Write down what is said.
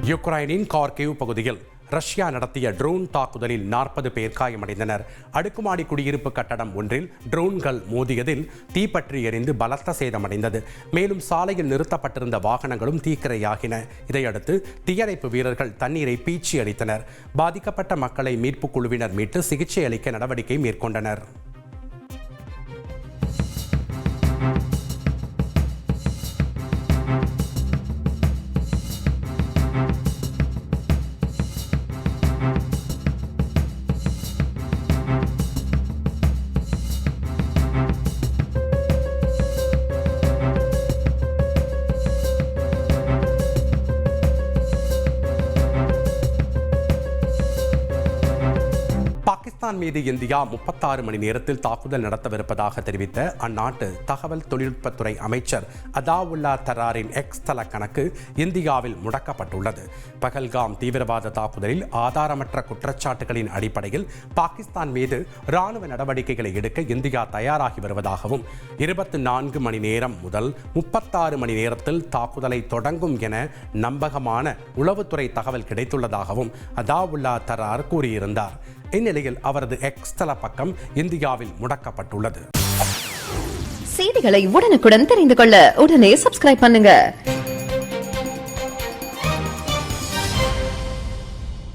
யுக்ரைனின் Kharkiv பகுதியில் Russia நடத்திய drone தாக்குதலில் நாற்பது பேர் காயமடைந்தனர். அடுக்குமாடி குடியிருப்பு கட்டடம் ஒன்றில் ட்ரோன்கள் மோதியதில் தீப்பற்றி எரிந்து பலத்த சேதமடைந்தது. மேலும் சாலையில் நிறுத்தப்பட்டிருந்த வாகனங்களும் தீக்கிரையாகின. இதையடுத்து தீயணைப்பு வீரர்கள் தண்ணீரை பீச்சி அளித்தனர் பாதிக்கப்பட்ட மக்களை மீட்புக் குழுவினர் மீட்டு சிகிச்சை அளிக்க நடவடிக்கை மேற்கொண்டனர். பாகிஸ்தான் மீது இந்தியா முப்பத்தாறு மணி நேரத்தில் தாக்குதல் நடத்தவிருப்பதாக தெரிவித்த அந்நாட்டு தகவல் தொழில்நுட்பத்துறை அமைச்சர் அதாவுல்லா தராரின் எக்ஸ் தள கணக்கு இந்தியாவில் முடக்கப்பட்டுள்ளது. பகல்காம் தீவிரவாத தாக்குதலில் ஆதாரமற்ற குற்றச்சாட்டுகளின் அடிப்படையில் பாகிஸ்தான் மீது ராணுவ நடவடிக்கைகளை எடுக்க இந்தியா தயாராகி வருவதாகவும் இருபத்தி நான்கு மணி நேரம் முதல் முப்பத்தாறு மணி நேரத்தில் தாக்குதலை தொடங்கும் என நம்பகமான உளவுத்துறை தகவல் கிடைத்துள்ளதாகவும் அதாவுல்லா தரார் கூறியிருந்தார். இந்நிலையில் அவரது எக்ஸ்தல பக்கம் இந்தியாவில் முடக்கப்பட்டுள்ளது. செய்திகளை உடனுக்குடன் தெரிந்து கொள்ள உடனே சப்ஸ்கிரைப் பண்ணுங்க.